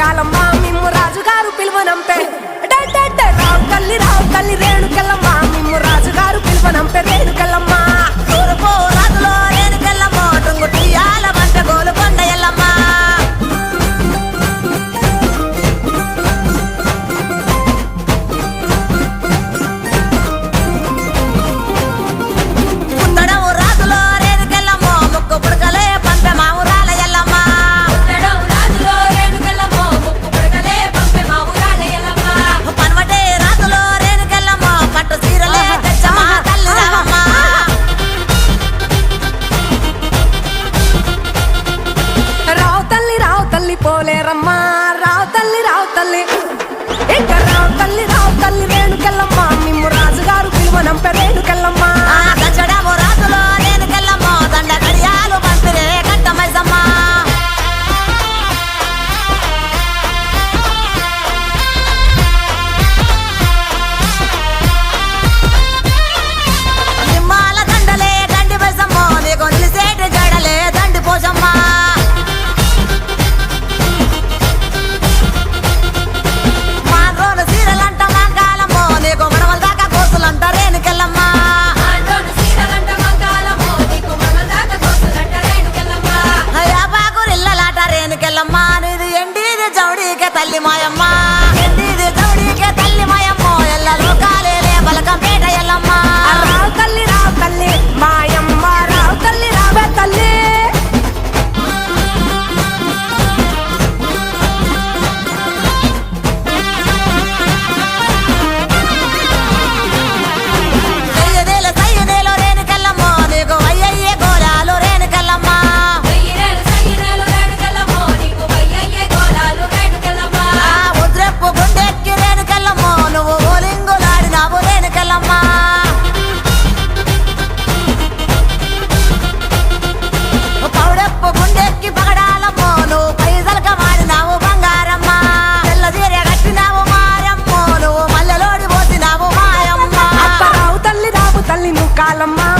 ముత్యాలమ్మ మిమ్ము రాజుగారు పిలువనంపే. Mali, my mind. నిన్ను కాలమ్మ మిమ్ము రాజుగారు పిలువనంపే